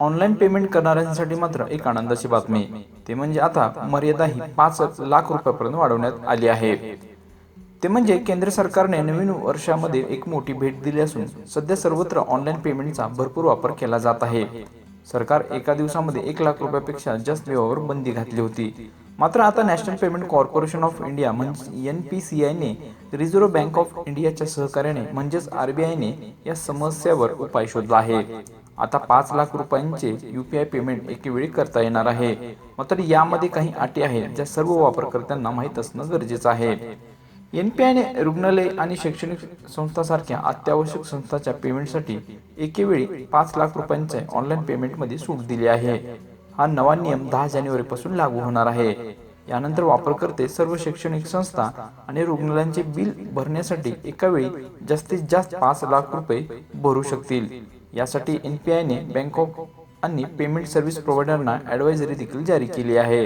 Online payment करणाऱ्यांसाठी मात्र एक आनंदाची बातमी. ते म्हणजे आता मर्यादा ही पाच लाख रुपयापर्यंत वाढवण्यात आली आहे. ते म्हणजे केंद्र सरकारने नवीन वर्षामध्ये एक मोठी भेट दिली असून सध्या सर्वत्र ऑनलाईन पेमेंटचा भरपूर वापर केला जात आहे. सरकार एका दिवसामध्ये एक लाख रुपयापेक्षा जास्त व्यवहार बंदी घातली होती. मात्र आता national payment corporation of India म्हणजे एन पी सी आयने रिझर्व्ह बँक ऑफ इंडियाच्या सहकार्याने म्हणजेच आरबीआयने या समस्येवर उपाय शोधला आहे. आता पाच लाख रुपयांचे युपीआय पेमेंट एकेवेळी करता येणार आहे. मात्र यामध्ये काही अटी आहेत ज्या सर्व वापरकर्त्यांना माहीत असणं गरजेचं आहे. एन पी आयने रुग्णालय आणि शैक्षणिक संस्थासारख्या अत्यावश्यक संस्थांच्या पेमेंटसाठी एकेवेळी पाच लाख रुपयांचे ऑनलाईन पेमेंटमध्ये सूट दिली आहे. हा नवा नियम दहा जानेवारीपासून लागू होणार आहे. यानंतर वापरकर्ते सर्व शैक्षणिक संस्था आणि रुग्णालयांचे बिल भरण्यासाठी एका वेळी जास्तीत जास्त पाच लाख रुपये भरू शकतील. यासाठी एन पी आयने बँक ऑफ आणि पेमेंट सर्व्हिस प्रोव्हायडरना ॲडवायझरी देखील जारी केली आहे.